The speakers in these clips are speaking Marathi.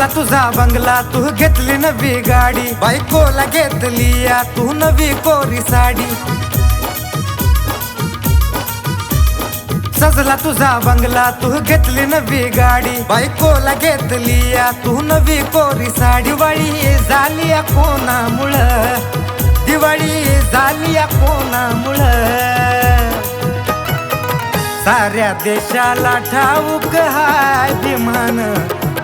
सजला तुझा बंगला तू घेतली नवी गाडी. बायकोला घेतली या तू नवी कोरी साडी. सजला तुझा बंगला तू घेतली नवी गाडी. बायकोला घेतली या तू नवी कोरी साडी. दिवाळी झाली या कोणामुळं? दिवाळी झाली या कोणामुळं? साऱ्या देशाला ठाऊक हाय विमान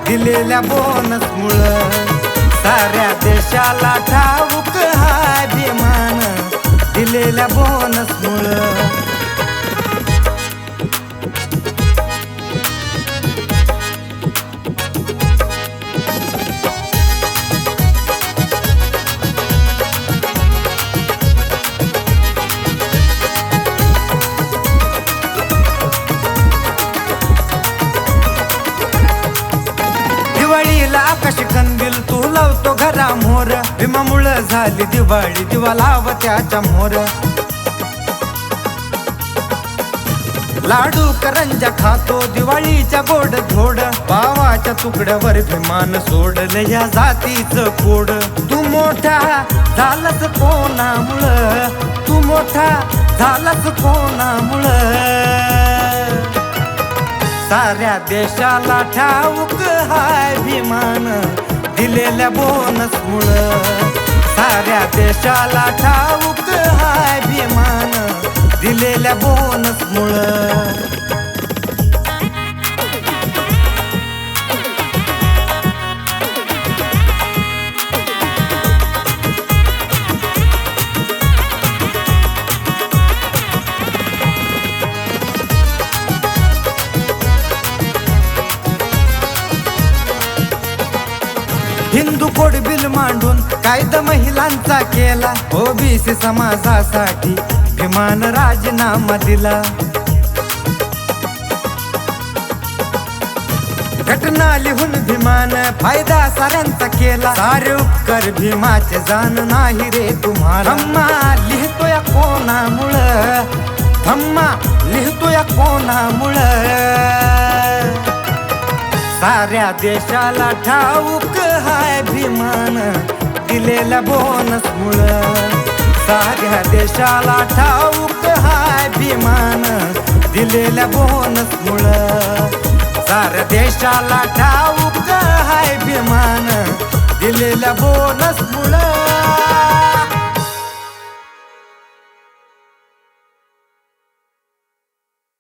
दिलेल्या बोनस मुळ साऱ्या देशाला ठाऊक हाय विमान दिलेल्या आकाश कंदील तू लावतो घरा मोर. भीमामुळं झाली दिवाळी दिवा लाव त्याच्या मोर. लाडू करंजा खातो दिवाळीच्या गोड धोड. पावाच्या तुकड्यावर विमान सोडलं या जातीचं कोड. तू मोठा झालाच कोणामुळ? तू मोठा झालाच कोणामुळ? साऱ्या देशाला ठाऊक मान दिलेल्या बोनस मुळ साऱ्या देशाला ठाऊक हाय विमान दिलेल्या बोनस मुळ हिंदू बिल मांडून कायदा महिलांचा केला. ओबीसी समाजासाठी विमान राजीनामा दिला. घटना लिहून भीमान फायदा साऱ्यांचा केला. सारे उपकर भीमाचे जाण नाही रे तुम्हाला. लिहितोय कोणामुळं? धम्मा लिहितोय कोणामुळं? साऱ्या देशाला ठाऊक हाय भीमान दिलेला बोनस मुळ. साऱ्या देशाला ठाऊक हाय भीमान दिलेला बोनस मुळ. साऱ्या देशाला ठाऊक हाय भीमान दिलेला बोनस